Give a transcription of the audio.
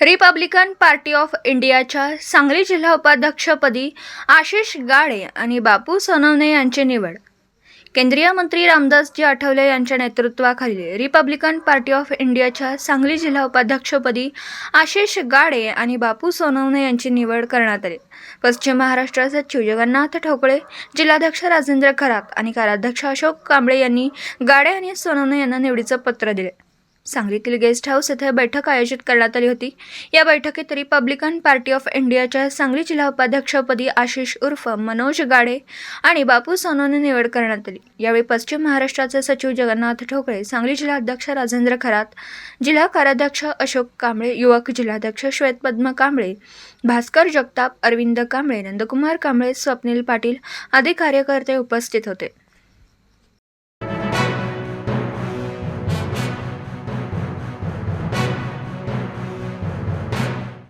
Republican party of इंडियाच्या सांगली जिल्हा उपाध्यक्षपदी आशिष गाडे आणि बापू सोनवणे यांची निवड. केंद्रीय मंत्री रामदासजी आठवले यांच्या नेतृत्वाखाली रिपब्लिकन पार्टी ऑफ इंडियाच्या सांगली जिल्हा उपाध्यक्षपदी आशिष गाडे आणि बापू सोनवणे यांची निवड करण्यात आली. पश्चिम महाराष्ट्र सचिव जगन्नाथ ठोकळे जिल्हाध्यक्ष राजेंद्र खरात आणि कार्याध्यक्ष अशोक कांबळे यांनी गाडे आणि सोनवणे यांना निवडीचं पत्र दिले. सांगलीतील गेस्ट हाऊस येथे बैठक आयोजित करण्यात आली होती. या बैठकीत रिपब्लिकन पार्टी ऑफ इंडियाच्या सांगली जिल्हा उपाध्यक्षपदी आशिष उर्फ मनोज गाडे आणि बापू सोनोने निवड करण्यात आली. यावेळी पश्चिम महाराष्ट्राचे सचिव जगन्नाथ ठोकळे सांगली जिल्हाध्यक्ष राजेंद्र खरात जिल्हा कार्याध्यक्ष अशोक कांबळे युवक जिल्हाध्यक्ष श्वेतपद्म कांबळे भास्कर जगताप अरविंद कांबळे नंदकुमार कांबळे स्वप्नील पाटील आदी कार्यकर्ते उपस्थित होते.